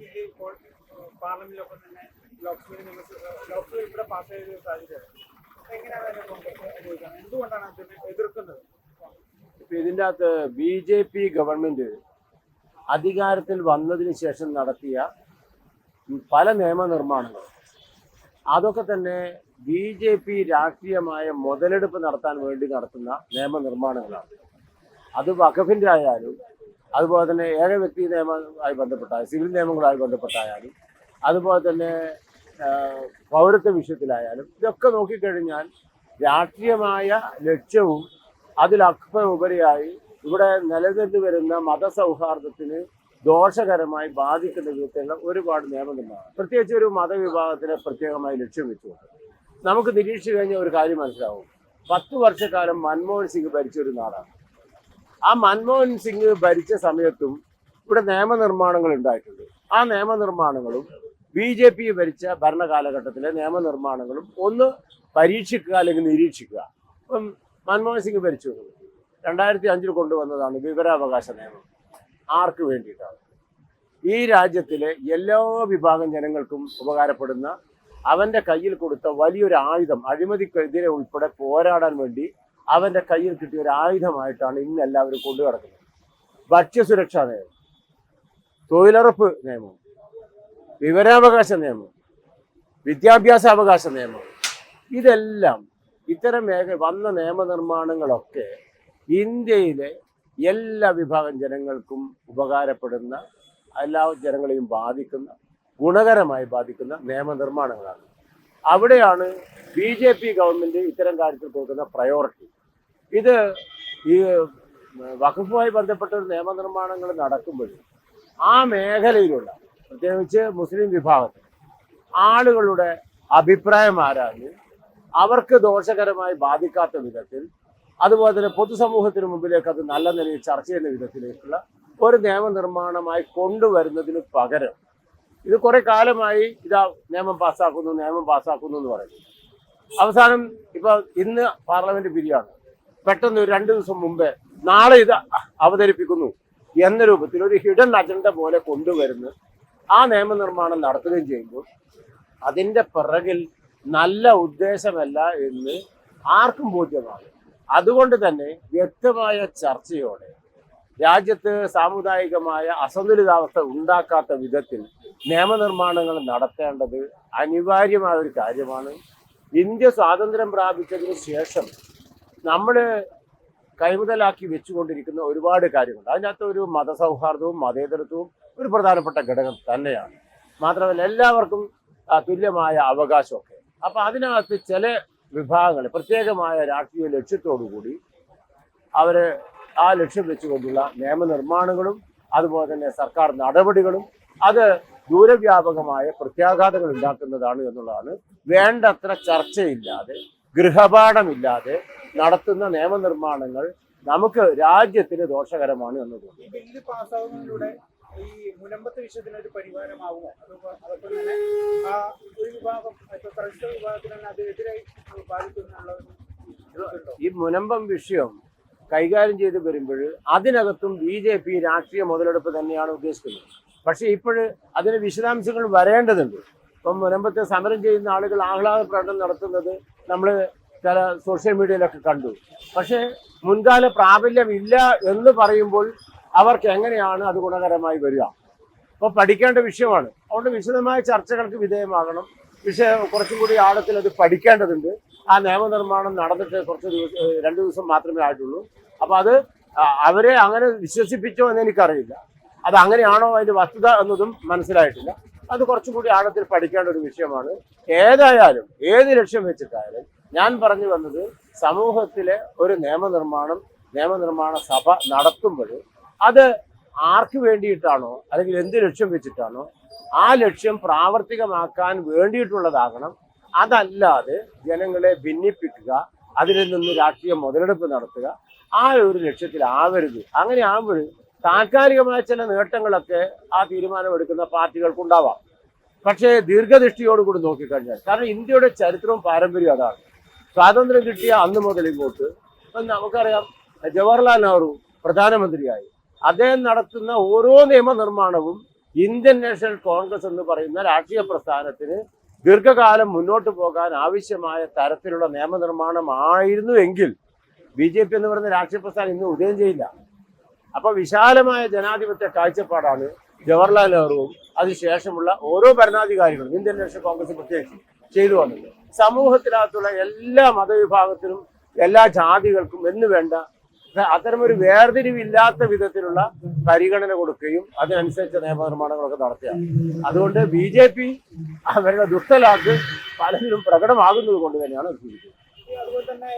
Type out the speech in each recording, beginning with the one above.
Bill ഇപ്പോൾ പാർലമെന്റിലൊപ്പം തന്നെ ലോക്സഭയിൽ ലോക്സഭ ഇവിടെ പാസ് ചെയ്ത ഒരു സാഹചര്യം. എങ്ങനെയാണ് അതിനെ കോൺഗ്രസ് അനുഭവിക്കുന്നത് എന്തുകൊണ്ടാണ് അതിനെ എതിർക്കുന്നത്? ഇപ്പൊ ഇതിന്റെ അകത്ത് ബി ജെ പി ഗവൺമെന്റ് അധികാരത്തിൽ വന്നതിന് ശേഷം നടത്തിയ പല നിയമനിർമ്മാണങ്ങൾ. അതൊക്കെ തന്നെ ബി ജെ പി രാഷ്ട്രീയമായ മുതലെടുപ്പ് നടത്താൻ വേണ്ടി നടത്തുന്ന നിയമനിർമ്മാണങ്ങളാണ്. അത് വഖഫിന്റെ ആയാലും അതുപോലെ തന്നെ ഏക വ്യക്തി നിയമമായി ബന്ധപ്പെട്ട സിവിൽ നിയമങ്ങളുമായി ബന്ധപ്പെട്ടായാലും അതുപോലെ തന്നെ പൗരത്വ വിഷയത്തിലായാലും ഇതൊക്കെ നോക്കിക്കഴിഞ്ഞാൽ രാഷ്ട്രീയമായ ലക്ഷ്യവും അതിലൊക്കെ ഉപരിയായി ഇവിടെ നിലനിന്ന് വരുന്ന മതസൗഹാർദ്ദത്തിന് ദോഷകരമായി ബാധിക്കുന്ന വിധത്തിലുള്ള ഒരുപാട് നിയമനിർമ്മാണം പ്രത്യേകിച്ച് ഒരു മതവിഭാഗത്തിനെ പ്രത്യേകമായി ലക്ഷ്യം വെച്ചുകൊണ്ട്. നമുക്ക് നിരീക്ഷിച്ചു കഴിഞ്ഞാൽ ഒരു കാര്യം മനസ്സിലാവും. പത്ത് വർഷക്കാലം മൻമോഹൻ സിംഗ് ഭരിച്ച ഒരു നാടാണ്. ആ മൻമോഹൻ സിംഗ് ഭരിച്ച സമയത്തും ഇവിടെ നിയമനിർമ്മാണങ്ങൾ ഉണ്ടായിട്ടുണ്ട്. ആ നിയമനിർമ്മാണങ്ങളും ബി ജെ പി ഭരിച്ച ഭരണകാലഘട്ടത്തിലെ നിയമനിർമ്മാണങ്ങളും ഒന്ന് പരീക്ഷിക്കുക അല്ലെങ്കിൽ നിരീക്ഷിക്കുക. ഇപ്പം മൻമോഹൻ സിംഗ് ഭരിച്ചു. രണ്ടായിരത്തി അഞ്ചിൽ കൊണ്ടുവന്നതാണ് വിവരാവകാശ നിയമം. ആർക്ക് വേണ്ടിയിട്ടാണ്? ഈ രാജ്യത്തിലെ എല്ലാ വിഭാഗം ജനങ്ങൾക്കും ഉപകാരപ്പെടുന്ന അവന്റെ കയ്യിൽ കൊടുത്ത വലിയൊരു ആയുധം അഴിമതിക്കെതിരെ ഉൾപ്പെടെ പോരാടാൻ വേണ്ടി അവന്റെ കയ്യിൽ കിട്ടിയ ഒരു ആയുധമായിട്ടാണ് ഇന്ന് എല്ലാവരും കൊണ്ടു കിടക്കുന്നത് ഭക്ഷ്യസുരക്ഷാ നിയമം തൊഴിലുറപ്പ് നിയമം വിവരാവകാശ നിയമം വിദ്യാഭ്യാസ അവകാശ നിയമം ഇതെല്ലാം ഇത്തരം മേഖല വന്ന നിയമനിർമ്മാണങ്ങളൊക്കെ ഇന്ത്യയിലെ എല്ലാ വിഭാഗം ജനങ്ങൾക്കും ഉപകാരപ്പെടുന്ന എല്ലാ ജനങ്ങളെയും ബാധിക്കുന്ന ഗുണകരമായി ബാധിക്കുന്ന നിയമനിർമ്മാണങ്ങളാണ്. അവിടെയാണ് ബി ജെ പി ഗവൺമെന്റ് ഇത്തരം കാര്യത്തിൽ കൊടുക്കുന്ന പ്രയോറിറ്റി ഇത് ഈ വഖഫുമായി ബന്ധപ്പെട്ട ഒരു നിയമനിർമ്മാണങ്ങൾ നടക്കുമ്പോൾ ആ മേഖലയിലുള്ള പ്രത്യേകിച്ച് മുസ്ലിം വിഭാഗത്തിൽ ആളുകളുടെ അഭിപ്രായം ആരാഞ്ഞ് അവർക്ക് ദോഷകരമായി ബാധിക്കാത്ത വിധത്തിൽ അതുപോലെ തന്നെ പൊതുസമൂഹത്തിന് മുമ്പിലേക്ക് അത് നല്ല നിലയിൽ ചർച്ച ചെയ്യുന്ന വിധത്തിലേക്കുള്ള ഒരു നിയമനിർമ്മാണമായി കൊണ്ടുവരുന്നതിന് പകരം ഇത് കുറെ കാലമായി ഇതാ നിയമം പാസ്സാക്കുന്നു നിയമം പാസ്സാക്കുന്നു എന്ന് പറയുന്നു. അവസാനം ഇപ്പൊ ഇന്ന് പാർലമെന്റ് പിരിയാണ്. പെട്ടെന്ന് ഒരു രണ്ടു ദിവസം മുമ്പേ നാളെ ഇത് അവതരിപ്പിക്കുന്നു എന്ന രൂപത്തിൽ ഒരു ഹിഡൻ അജണ്ട പോലെ കൊണ്ടുവരുന്നു. ആ നിയമനിർമ്മാണം നടത്തുകയും ചെയ്യുമ്പോൾ അതിന്റെ പിറകിൽ നല്ല ഉദ്ദേശമല്ല എന്ന് ആർക്കും ബോധ്യമാണ് അതുകൊണ്ട് തന്നെ വ്യക്തമായ ചർച്ചയോടെ രാജ്യത്ത് സാമുദായികമായ അസന്തുലിതാവസ്ഥ ഉണ്ടാക്കാത്ത വിധത്തിൽ നിയമനിർമ്മാണങ്ങൾ നടത്തേണ്ടത് അനിവാര്യമായ ഒരു കാര്യമാണ്. ഇന്ത്യ സ്വാതന്ത്ര്യം പ്രാപിച്ചതിന് ശേഷം നമ്മൾ കൈമുതലാക്കി വെച്ചുകൊണ്ടിരിക്കുന്ന ഒരുപാട് കാര്യങ്ങളുണ്ട്. അതിനകത്ത് ഒരു മതസൗഹാർദ്ദവും മതേതരത്വവും ഒരു പ്രധാനപ്പെട്ട ഘടകം തന്നെയാണ്. മാത്രമല്ല എല്ലാവർക്കും തുല്യമായ അവകാശമൊക്കെ. അപ്പൊ അതിനകത്ത് ചില വിഭാഗങ്ങൾ പ്രത്യേകമായ രാഷ്ട്രീയ ലക്ഷ്യത്തോടുകൂടി അവർ ആ ലക്ഷ്യം വെച്ചുകൊണ്ടുള്ള നിയമനിർമ്മാണങ്ങളും അതുപോലെ തന്നെ സർക്കാർ നടപടികളും അത് ദൂരവ്യാപകമായ പ്രത്യാഘാതങ്ങൾ ഉണ്ടാക്കുന്നതാണ് എന്നുള്ളതാണ് വേണ്ടത്ര ചർച്ചയില്ലാതെ ഗൃഹപാഠമില്ലാതെ നടത്തുന്ന നിയമനിർമ്മാണങ്ങൾ നമുക്ക് രാജ്യത്തിന് ദോഷകരമാണ് എന്ന് തോന്നുന്നു. ഈ മുനമ്പത്തെ തന്നെ ആ ഒരു വിഭാഗം ഇപ്പൊ ക്രൈസ്തവ വിഭാഗത്തിന് തന്നെ അതിനെതിരായി ബാധിക്കുന്നുള്ള ഈ മുനമ്പം വിഷയം കൈകാര്യം ചെയ്ത് വരുമ്പോൾ അതിനകത്തും ബി ജെ പി രാഷ്ട്രീയ മുതലെടുപ്പ് തന്നെയാണ് ഉദ്ദേശിക്കുന്നത്. പക്ഷേ ഇപ്പോഴ് അതിന് വിശദാംശങ്ങൾ വരേണ്ടതുണ്ട്. ഇപ്പം മുനമ്പത്തെ സമരം ചെയ്യുന്ന ആളുകൾ ആഹ്ലാദ പ്രകടനം നടത്തുന്നത് നമ്മൾ ചില സോഷ്യൽ മീഡിയയിലൊക്കെ കണ്ടു. പക്ഷേ മുൻകാല പ്രാബല്യം ഇല്ല എന്ന് പറയുമ്പോൾ അവർക്ക് എങ്ങനെയാണ് അത് ഗുണകരമായി വരിക? അപ്പോൾ പഠിക്കേണ്ട വിഷയമാണ്. അതുകൊണ്ട് വിശദമായ ചർച്ചകൾക്ക് വിധേയമാകണം. വിഷയം കുറച്ചും കൂടി ആഴത്തിൽ അത് പഠിക്കേണ്ടതുണ്ട്. ആ നിയമനിർമ്മാണം നടന്നിട്ട് കുറച്ച് ദിവസം രണ്ട് ദിവസം മാത്രമേ ആയിട്ടുള്ളൂ. അപ്പൊ അത് അവരെ അങ്ങനെ വിശ്വസിപ്പിച്ചോ എന്ന് എനിക്കറിയില്ല. അത് അങ്ങനെയാണോ അതിന്റെ വസ്തുത എന്നതും മനസ്സിലായിട്ടില്ല. അത് കുറച്ചും കൂടി ആഴത്തിൽ പഠിക്കേണ്ട ഒരു വിഷയമാണ്. ഏതായാലും ഏത് ലക്ഷ്യം വെച്ചിട്ടായാലും ഞാൻ പറഞ്ഞു വന്നത് സമൂഹത്തിലെ ഒരു നിയമനിർമ്മാണം നിയമനിർമ്മാണ സഭ നടത്തുമ്പോൾ അത് ആർക്ക് വേണ്ടിയിട്ടാണോ അല്ലെങ്കിൽ എന്ത് ലക്ഷ്യം വെച്ചിട്ടാണോ ആ ലക്ഷ്യം പ്രാവർത്തികമാക്കാൻ വേണ്ടിയിട്ടുള്ളതാകണം. അതല്ലാതെ ജനങ്ങളെ ഭിന്നിപ്പിക്കുക അതിൽ നിന്ന് രാഷ്ട്രീയ മുതലെടുപ്പ് നടത്തുക ആ ഒരു ലക്ഷ്യത്തിലാവരുത്. അങ്ങനെ ആകുമ്പോൾ താൽക്കാലികമായ ചില നേട്ടങ്ങളൊക്കെ ആ തീരുമാനമെടുക്കുന്ന പാർട്ടികൾക്കുണ്ടാവാം. പക്ഷേ ദീർഘദൃഷ്ടിയോടുകൂടി നോക്കിക്കഴിഞ്ഞാൽ കാരണം ഇന്ത്യയുടെ ചരിത്രവും പാരമ്പര്യവും അതാണ്. സ്വാതന്ത്ര്യം കിട്ടിയ അന്ന് മുതൽ ഇങ്ങോട്ട് ഇപ്പം നമുക്കറിയാം ജവഹർലാൽ നെഹ്റു പ്രധാനമന്ത്രിയായി. അദ്ദേഹം നടത്തുന്ന ഓരോ നിയമനിർമ്മാണവും ഇന്ത്യൻ നാഷണൽ കോൺഗ്രസ് എന്ന് പറയുന്ന രാഷ്ട്രീയ പ്രസ്ഥാനത്തിന് ദീർഘകാലം മുന്നോട്ട് പോകാൻ ആവശ്യമായ തരത്തിലുള്ള നിയമനിർമ്മാണമായിരുന്നു എങ്കിൽ ബി ജെ പി എന്ന് പറയുന്ന രാഷ്ട്രീയ പ്രസ്ഥാനം ഇന്ന് ഉദയം ചെയ്യില്ല. അപ്പൊ വിശാലമായ ജനാധിപത്യ കാഴ്ചപ്പാടാണ് ജവഹർലാൽ നെഹ്റുവും അതിനുശേഷമുള്ള ഓരോ ഭരണാധികാരികളും ഇന്ത്യൻ നാഷണൽ കോൺഗ്രസ് പ്രത്യേകിച്ച് ചെയ്തു വന്നത്. സമൂഹത്തിനകത്തുള്ള എല്ലാ മതവിഭാഗത്തിനും എല്ലാ ജാതികൾക്കും എന്ന് വേണ്ട അത്തരമൊരു വേർതിരിവില്ലാത്ത വിധത്തിലുള്ള പരിഗണന കൊടുക്കുകയും അതിനനുസരിച്ച നിയമനിർമ്മാണങ്ങളൊക്കെ നടത്തുകയാണ്. അതുകൊണ്ട് ബി ജെ പി അവരുടെ ദുഷ്ടലാക്ക് പലതിലും പ്രകടമാകുന്നത് കൊണ്ട് തന്നെയാണ് അതുപോലെ തന്നെ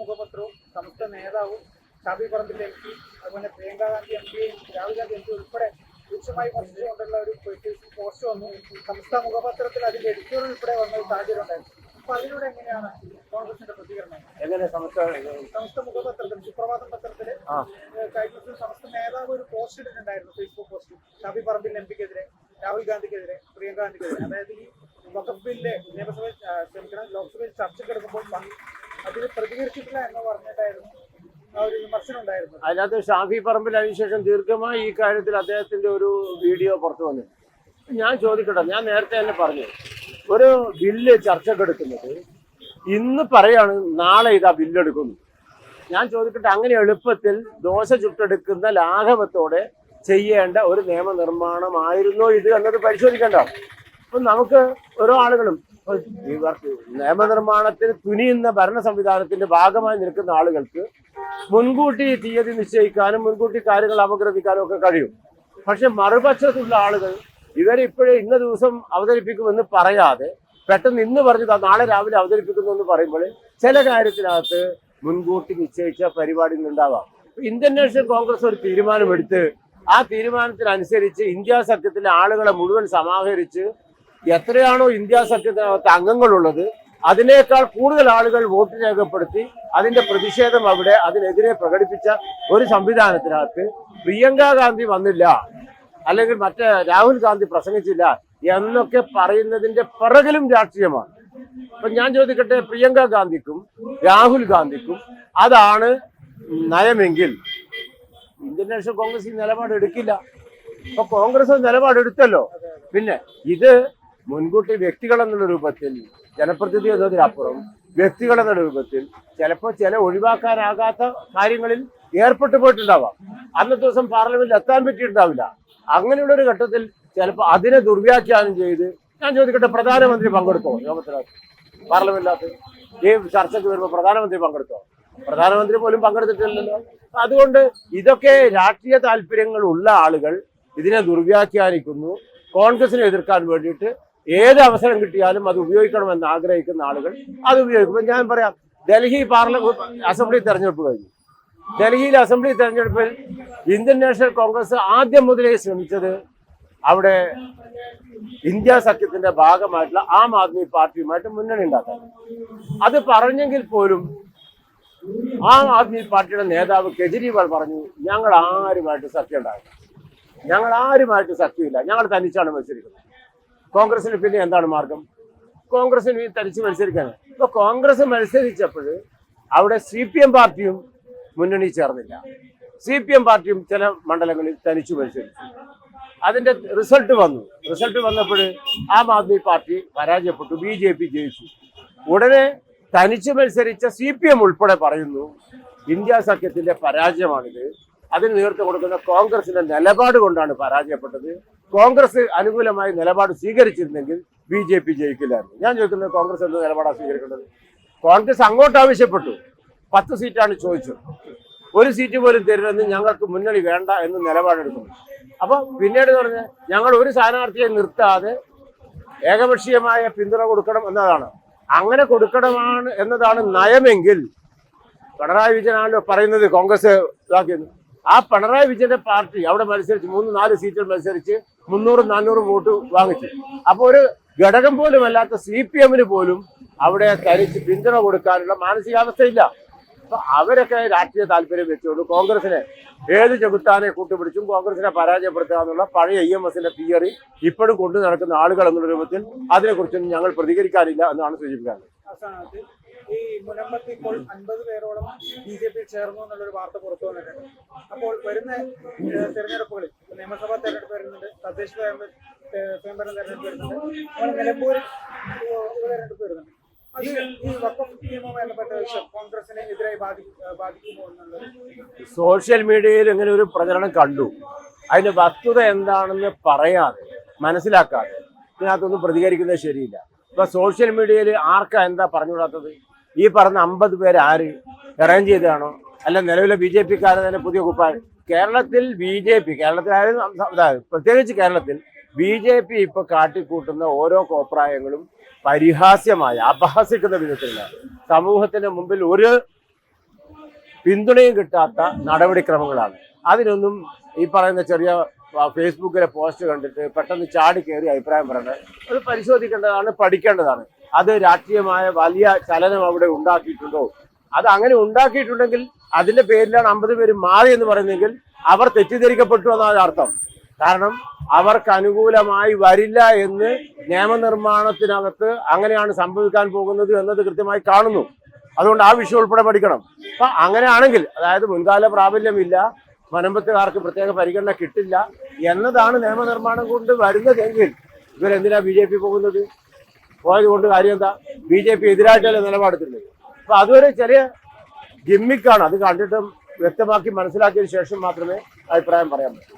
മുഖപത്രവും നേതാവും അതുപോലെ രാഹുൽ ഗാന്ധി എം പി ഉൾപ്പെടെ രൂക്ഷമായി വിമർശിച്ചുകൊണ്ടുള്ള ഒരു ഫേസ്ബുക്ക് പോസ്റ്റ് വന്നു. സംസ്ഥാന മുഖപത്രത്തിൽ അതിന്റെ എഡിറ്റോറിയൽ ഉൾപ്പെടെ വന്ന ഒരു സാഹചര്യം ഉണ്ടായിരുന്നു. അപ്പൊ അതിലൂടെ എങ്ങനെയാണ് കോൺഗ്രസിന്റെ പ്രതികരണം? എങ്ങനെ സമസ്ത മുഖപത്രത്തിൽ സുപ്രഭാതം പത്രത്തിൽ ഏഹ് കഴിഞ്ഞ ദിവസം സമസ്ത നേതാവ് ഒരു പോസ്റ്റ് ഇട്ടിട്ടുണ്ടായിരുന്നു Facebook post Shafi Parambil M പിക്കെതിരെ രാഹുൽ ഗാന്ധിക്കെതിരെ പ്രിയങ്ക ഗാന്ധിക്കെതിരെ. അതായത് ഈ വഖഫ് ബില്ല് നിയമസഭയിൽ ക്ഷമിക്കണം ലോക്സഭയിൽ ചർച്ചയ്ക്കെടുക്കുമ്പോൾ അതിന് പ്രതികരിച്ചിട്ടില്ല എന്ന് പറഞ്ഞിട്ടായിരുന്നു അതിനകത്ത് ഷാഫി പറമ്പിൽ അതിനുശേഷം ദീർഘമായി ഈ കാര്യത്തിൽ അദ്ദേഹത്തിന്റെ ഒരു വീഡിയോ പുറത്തു വന്നു. ഞാൻ ചോദിക്കട്ടെ ഞാൻ നേരത്തെ തന്നെ പറഞ്ഞു. ഒരു ബില്ല് ചർച്ചക്കെടുക്കുന്നത് ഇന്ന് പറയാണ് നാളെ ഇതാ ബില്ലെടുക്കുന്നു. ഞാൻ ചോദിക്കട്ടെ അങ്ങനെ എളുപ്പത്തിൽ ദോശ ചുട്ടെടുക്കുന്ന ലാഘവത്തോടെ ചെയ്യേണ്ട ഒരു നിയമനിർമ്മാണമായിരുന്നോ ഇത് എന്നത് പരിശോധിക്കേണ്ട അപ്പൊ നമുക്ക് ഓരോ ആളുകളും നിയമനിർമ്മാണത്തിന് തുനിയുന്ന ഭരണ സംവിധാനത്തിന്റെ ഭാഗമായി നിൽക്കുന്ന ആളുകൾക്ക് മുൻകൂട്ടി തീയതി നിശ്ചയിക്കാനും മുൻകൂട്ടി കാര്യങ്ങൾ അപഗ്രഥിക്കാനും ഒക്കെ കഴിയും. പക്ഷെ മറുപക്ഷത്തുള്ള ആളുകൾ ഇവരെ ഇപ്പോഴേ ഇന്ന ദിവസം അവതരിപ്പിക്കുമെന്ന് പറയാതെ പെട്ടെന്ന് ഇന്ന് പറഞ്ഞത് നാളെ രാവിലെ അവതരിപ്പിക്കുന്നു എന്ന് പറയുമ്പോൾ ചില കാര്യത്തിനകത്ത് മുൻകൂട്ടി നിശ്ചയിച്ച പരിപാടി ഉണ്ടാവാം ഇന്ത്യൻ നാഷണൽ കോൺഗ്രസ് ഒരു തീരുമാനമെടുത്ത് ആ തീരുമാനത്തിനനുസരിച്ച് ഇന്ത്യ സഖ്യത്തിലെ ആളുകളെ മുഴുവൻ സമാഹരിച്ച് എത്രയാണോ ഇന്ത്യ സഖ്യത്തിനകത്ത് അംഗങ്ങളുള്ളത് അതിനേക്കാൾ കൂടുതൽ ആളുകൾ വോട്ട് രേഖപ്പെടുത്തി അതിന്റെ പ്രതിഷേധം അവിടെ അതിനെതിരെ പ്രകടിപ്പിച്ച ഒരു സംവിധാനത്തിനകത്ത് പ്രിയങ്ക ഗാന്ധി വന്നില്ല അല്ലെങ്കിൽ മറ്റേ രാഹുൽ ഗാന്ധി പ്രസംഗിച്ചില്ല എന്നൊക്കെ പറയുന്നതിന്റെ പിറകിലും രാഷ്ട്രീയമാണ്. അപ്പൊ ഞാൻ ചോദിക്കട്ടെ പ്രിയങ്ക ഗാന്ധിക്കും രാഹുൽ ഗാന്ധിക്കും അതാണ് നയമെങ്കിൽ ഇന്ത്യൻ നാഷണൽ കോൺഗ്രസ് ഈ നിലപാട് എടുക്കില്ല. അപ്പൊ കോൺഗ്രസ് നിലപാടെടുത്തല്ലോ പിന്നെ ഇത് മുൻകൂട്ടി വ്യക്തികൾ എന്നുള്ള രൂപത്തിൽ ജനപ്രതിനിധി എന്നതിനപ്പുറം വ്യക്തികൾ എന്ന രൂപത്തിൽ ചിലപ്പോൾ ചില ഒഴിവാക്കാനാകാത്ത കാര്യങ്ങളിൽ ഏർപ്പെട്ടു പോയിട്ടുണ്ടാവാം. അന്നത്തെ ദിവസം പാർലമെന്റിൽ എത്താൻ പറ്റിയിട്ടുണ്ടാവില്ല. അങ്ങനെയുള്ള ഒരു ഘട്ടത്തിൽ ചിലപ്പോൾ അതിനെ ദുർവ്യാഖ്യാനം ചെയ്ത് ഞാൻ ചോദിക്കട്ടെ പ്രധാനമന്ത്രി പങ്കെടുത്തോ? യോഗത്തിനകത്ത് പാർലമെന്റിനകത്ത് ഈ ചർച്ചയ്ക്ക് വരുമ്പോൾ പ്രധാനമന്ത്രി പങ്കെടുത്തോ? പ്രധാനമന്ത്രി പോലും പങ്കെടുത്തിട്ടില്ലല്ലോ. അതുകൊണ്ട് ഇതൊക്കെ രാഷ്ട്രീയ താല്പര്യങ്ങൾ ഉള്ള ആളുകൾ ഇതിനെ ദുർവ്യാഖ്യാനിക്കുന്നു. കോൺഗ്രസിനെ എതിർക്കാൻ വേണ്ടിയിട്ട് ഏത് അവസരം കിട്ടിയാലും അത് ഉപയോഗിക്കണമെന്ന് ആഗ്രഹിക്കുന്ന ആളുകൾ അത് ഉപയോഗിക്കും. ഞാൻ പറയാം ഡൽഹി പാർലമെന്റ് അസംബ്ലി തെരഞ്ഞെടുപ്പ് കഴിഞ്ഞു. ഡൽഹിയിലെ അസംബ്ലി തെരഞ്ഞെടുപ്പിൽ ഇന്ത്യൻ നാഷണൽ കോൺഗ്രസ് ആദ്യം മുതലേ ശ്രമിച്ചത് അവിടെ ഇന്ത്യ സഖ്യത്തിന്റെ ഭാഗമായിട്ടുള്ള ആം ആദ്മി പാർട്ടിയുമായിട്ട് മുന്നണി ഉണ്ടാക്കാൻ. അത് പറഞ്ഞെങ്കിൽ പോലും ആം ആദ്മി പാർട്ടിയുടെ നേതാവ് കെജ്രിവാൾ പറഞ്ഞു ഞങ്ങൾ ആരുമായിട്ട് സഖ്യം ഉണ്ടാകും ഞങ്ങൾ ആരുമായിട്ട് സഖ്യമില്ല. ഞങ്ങൾ തനിച്ചാണ് മത്സരിക്കുന്നത്. കോൺഗ്രസിന് പിന്നെ എന്താണ് മാർഗം? കോൺഗ്രസിന് ഈ തനിച്ച് മത്സരിക്കാൻ ഇപ്പൊ കോൺഗ്രസ് മത്സരിച്ചപ്പോൾ അവിടെ സി പി എം പാർട്ടിയും മുന്നണി ചേർന്നില്ല. സി പി എം പാർട്ടിയും ചില മണ്ഡലങ്ങളിൽ തനിച്ചു മത്സരിച്ചു. അതിന്റെ റിസൾട്ട് വന്നു. റിസൾട്ട് വന്നപ്പോൾ ആം ആദ്മി പാർട്ടി പരാജയപ്പെട്ടു. ബി ജെ പി ജയിച്ചു. ഉടനെ തനിച്ചു മത്സരിച്ച സി പി എം ഉൾപ്പെടെ പറയുന്നു ഇന്ത്യ സഖ്യത്തിന്റെ പരാജയമാണിത്. അതിന് നേതൃത്വം കൊടുക്കുന്ന കോൺഗ്രസിന്റെ നിലപാട് കൊണ്ടാണ് പരാജയപ്പെട്ടത്. കോൺഗ്രസ് അനുകൂലമായി നിലപാട് സ്വീകരിച്ചിരുന്നെങ്കിൽ ബി ജെ പി ജയിക്കില്ലായിരുന്നു. ഞാൻ ചോദിക്കുന്നത് കോൺഗ്രസ് എന്ത് നിലപാടാണ് സ്വീകരിക്കേണ്ടത്? കോൺഗ്രസ് അങ്ങോട്ട് ആവശ്യപ്പെട്ടു. പത്ത് സീറ്റാണ് ചോദിച്ചത്. ഒരു സീറ്റ് പോലും തരുമെന്ന് ഞങ്ങൾക്ക് മുന്നണി വേണ്ട എന്ന് നിലപാടെടുക്കുന്നു അപ്പോൾ പിന്നീട് പറഞ്ഞ് ഞങ്ങൾ ഒരു സ്ഥാനാർത്ഥിയെ നിർത്താതെ ഏകപക്ഷീയമായ പിന്തുണ കൊടുക്കണം എന്നതാണ്. അങ്ങനെ കൊടുക്കണമാണ് എന്നതാണ് നയമെങ്കിൽ പിണറായി വിജയനാണല്ലോ പറയുന്നത് കോൺഗ്രസ് ഇതാക്കിയത്. ആ പിണറായി വിജയന്റെ പാർട്ടി അവിടെ മത്സരിച്ച് മൂന്ന് നാല് സീറ്റിൽ മത്സരിച്ച് മുന്നൂറും നാനൂറും വോട്ട് വാങ്ങിച്ചു. അപ്പൊ ഒരു ഘടകം പോലും അല്ലാത്ത സി പി എമ്മിന് പോലും അവിടെ തനിച്ച് പിന്തുണ കൊടുക്കാനുള്ള മാനസികാവസ്ഥയില്ല. അപ്പൊ അവരൊക്കെ രാഷ്ട്രീയ താല്പര്യം വെച്ചുകൊണ്ട് കോൺഗ്രസിനെ ഏത് ചെകുത്താനെ കൂട്ടുപിടിച്ചും കോൺഗ്രസിനെ പരാജയപ്പെടുത്തുക എന്നുള്ള പഴയ ഇ എം എസിന്റെ തിയറി ഇപ്പോഴും കൊണ്ടു നടക്കുന്ന ആളുകൾ എന്നുള്ള രൂപത്തിൽ അതിനെക്കുറിച്ചൊന്നും ഞങ്ങൾ പ്രതികരിക്കാനില്ല എന്നാണ് അവസാനത്ത് ഈ മുനമ്പത്ത് ഇപ്പോൾ അൻപത് പേരോളം ബി ജെ പി ചേർന്നു എന്നുള്ളൊരു വാർത്ത പുറത്തു വന്നിട്ടുണ്ട്. അപ്പോൾ വരുന്ന തെരഞ്ഞെടുപ്പുകളിൽ നിയമസഭാ തെരഞ്ഞെടുപ്പ് വരുന്നുണ്ട് തദ്ദേശ സ്വയംഭരണ തെരഞ്ഞെടുപ്പ് വരുന്നുണ്ട് അതുപോലെ നിലമ്പൂരിൽ ഉപതെരഞ്ഞെടുപ്പ് വരുന്നുണ്ട്. സോഷ്യൽ മീഡിയയിൽ ഇങ്ങനെ ഒരു പ്രചരണം കണ്ടു. അതിന്റെ വസ്തുത എന്താണെന്ന് പറയാതെ മനസ്സിലാക്കാതെ ഇതിനകത്തൊന്നും പ്രതികരിക്കുന്നത് ശരിയില്ല. ഇപ്പൊ സോഷ്യൽ മീഡിയയിൽ ആർക്കാ എന്താ പറഞ്ഞുകൂടാത്തത് ഈ പറഞ്ഞ അമ്പത് പേര് ആര്? അറേഞ്ച് ചെയ്തതാണോ? അല്ല നിലവിലെ ബി ജെ പിക്കാരെ തന്നെ പുതിയ കുപ്പായ. കേരളത്തിൽ ബി ജെ പി കേരളത്തിലായാലും പ്രത്യേകിച്ച് കേരളത്തിൽ ബി ജെ പി ഇപ്പൊ കാട്ടിക്കൂട്ടുന്ന ഓരോ കോപ്രായങ്ങളും പരിഹാസ്യമായ അപഹസിക്കുന്ന വിധത്തിലുള്ള സമൂഹത്തിന്റെ മുമ്പിൽ ഒരു പിന്തുണയും കിട്ടാത്ത നടപടിക്രമങ്ങളാണ്. അതിനൊന്നും ഈ പറയുന്ന ചെറിയ ഫേസ്ബുക്കിലെ പോസ്റ്റ് കണ്ടിട്ട് പെട്ടെന്ന് ചാടി കയറി അഭിപ്രായം പറയേണ്ടത് അത് പരിശോധിക്കേണ്ടതാണ് പഠിക്കേണ്ടതാണ്. അത് രാഷ്ട്രീയമായ വലിയ ചലനം അവിടെ ഉണ്ടാക്കിയിട്ടുണ്ടോ? അത് അങ്ങനെ ഉണ്ടാക്കിയിട്ടുണ്ടെങ്കിൽ അതിന്റെ പേരിലാണ് അമ്പത് പേര് മാറി എന്ന് പറയുന്നെങ്കിൽ അവർ തെറ്റിദ്ധരിക്കപ്പെട്ടു എന്നാണ് അർത്ഥം. കാരണം അവർക്ക് അനുകൂലമായി വരില്ല എന്ന് നിയമനിർമ്മാണത്തിനകത്ത് അങ്ങനെയാണ് സംഭവിക്കാൻ പോകുന്നത് എന്നത് കൃത്യമായി കാണുന്നു. അതുകൊണ്ട് ആ വിഷയം ഉൾപ്പെടെ പഠിക്കണം. അപ്പൊ അങ്ങനെയാണെങ്കിൽ അതായത് മുൻകാല പ്രാബല്യമില്ല വനമ്പത്തുകാർക്ക് പ്രത്യേക പരിഗണന കിട്ടില്ല എന്നതാണ് നിയമനിർമ്മാണം കൊണ്ട് വരുന്നതെങ്കിൽ ഇവരെന്തിനാ ബി ജെ പി പോകുന്നത്? പോയത് കൊണ്ട് കാര്യം എന്താ? ബി ജെ പി എതിരായിട്ടല്ലേ നിലപാടെടുത്തിട്ടുള്ളത് അപ്പൊ അതൊരു ചെറിയ ഗിമ്മിക്കാണ്. അത് കണ്ടിട്ടും വ്യക്തമാക്കി മനസ്സിലാക്കിയതിനു ശേഷം മാത്രമേ അഭിപ്രായം പറയാൻ പറ്റൂ.